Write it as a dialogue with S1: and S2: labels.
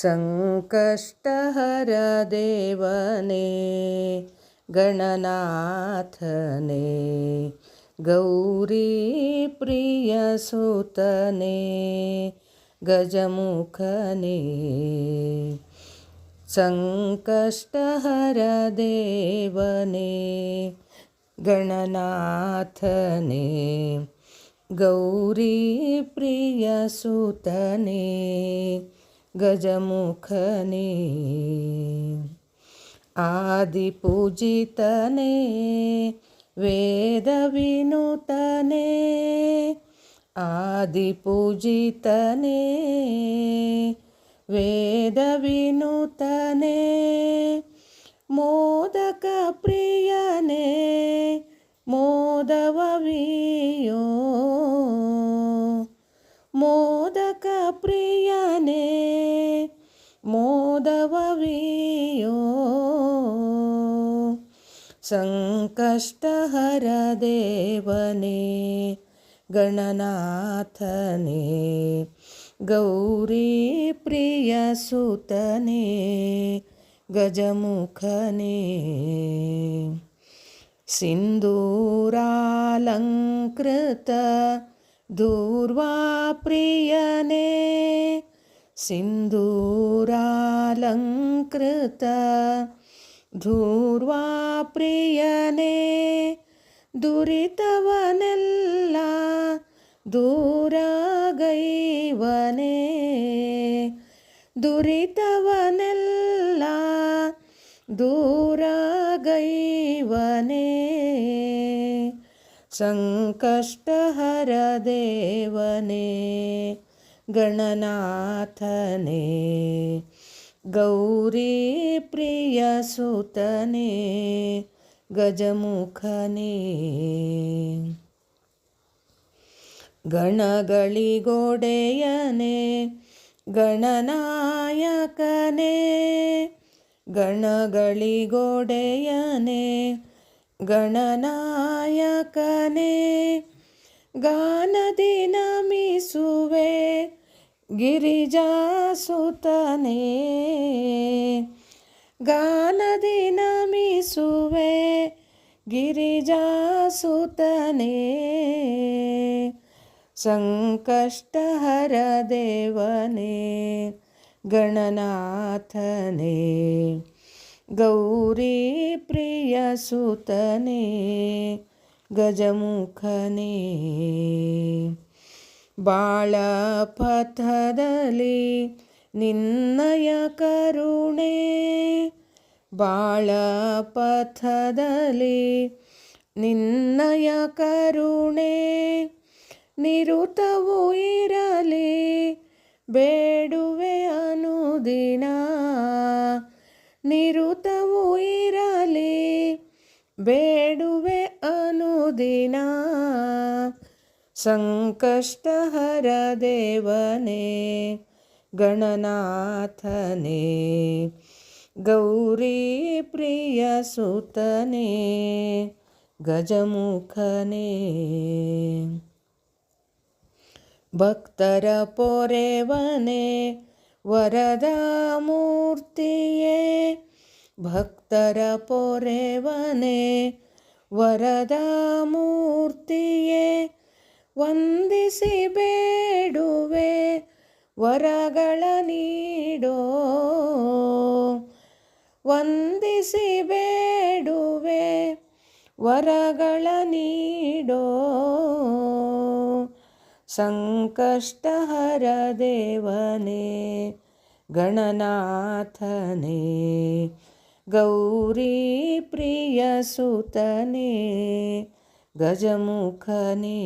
S1: सङ्कष्टहर देवने गणनाथने सुतने गजमुखने सङ्कष्टहर देवने गणनाथने गौरी प्रिय सुतने ಗಜಮುಖನೇ. ಆದಿಪೂಜಿತನೇ ವೇದ ವಿನುತನೇ ಆದಿಪೂಜಿತನೇ ವೇದ ವಿನುತನೇ ಮೋದವವಿಯೋ ಸಂಕಷ್ಟಹರ ದೇವನೇ ಗಣನಾಥನೇ. ಗೌರಿ ಪ್ರಿಯ ಸುತನೇ ಗಜಮುಖನೇ. ಸಿಂಧೂರಾಲಂಕೃತ ದೂರ್ವಾ ಪ್ರಿಯನೇ. सिन्दूरालङ्कृत सिन्दूरालङ्कृतधूर्वाप्रियने दुरितवनल्ला दूरागैवने। दुरितवनल्ला दूरागैवने। सङ्कष्टहरदेवने ಗಣನಾಥನೇ ಗೌರಿ ಪ್ರಿಯ ಸುತನೇ ಗಜಮುಖನೇ. ಗಣಗಳಿಗೊಡೆಯನೇ ಗಣನಾಯಕನೇ ಗಣಗಳಿಗೊಡೆಯನೇ ಗಣನಾಯಕನೇ. ಗಾನದಿ ನಮಿಸುವೆ गिरिजा सुतने गानदिन मी सुवे गिरिजा सुतने संकष्ट हर देवने गणनाथने गौरी प्रियसुतने गजमुखने ಗಜಮುಖನೇ ಬಾಳಪಥದಲ್ಲಿ ನಿನ್ನಯ ಕರುಣೆ. ಬಾಳ ಪಥದಲ್ಲಿ ನಿನ್ನಯ ಕರುಣೆ. ನಿರುತವು ಇರಲಿ ಬೇಡುವೆ ಅನುದಿನ. ನಿರುತವು ಇರಲಿ ಬೇಡುವೆ ಅನುದಿನ. सङ्कष्टहरदेवने गणनाथने गौरीप्रियसुतने गजमुखने। भक्तरपोरेवने वरदामूर्तिये भक्तरपोरेवने वरदामूर्तिये ವಂದಿಸಿ ಬೇಡುವೆ, ವರಗಳ ನೀಡೋ. ವಂದಿಸಿ ಬೇಡುವೆ, ವರಗಳ ನೀಡೋ. ಸಂಕಷ್ಟ ಹರ ದೇವನೇ ಗಣನಾಥನೇ, ಗೌರಿ ಪ್ರಿಯ ಸುತನೇ गजमुखने।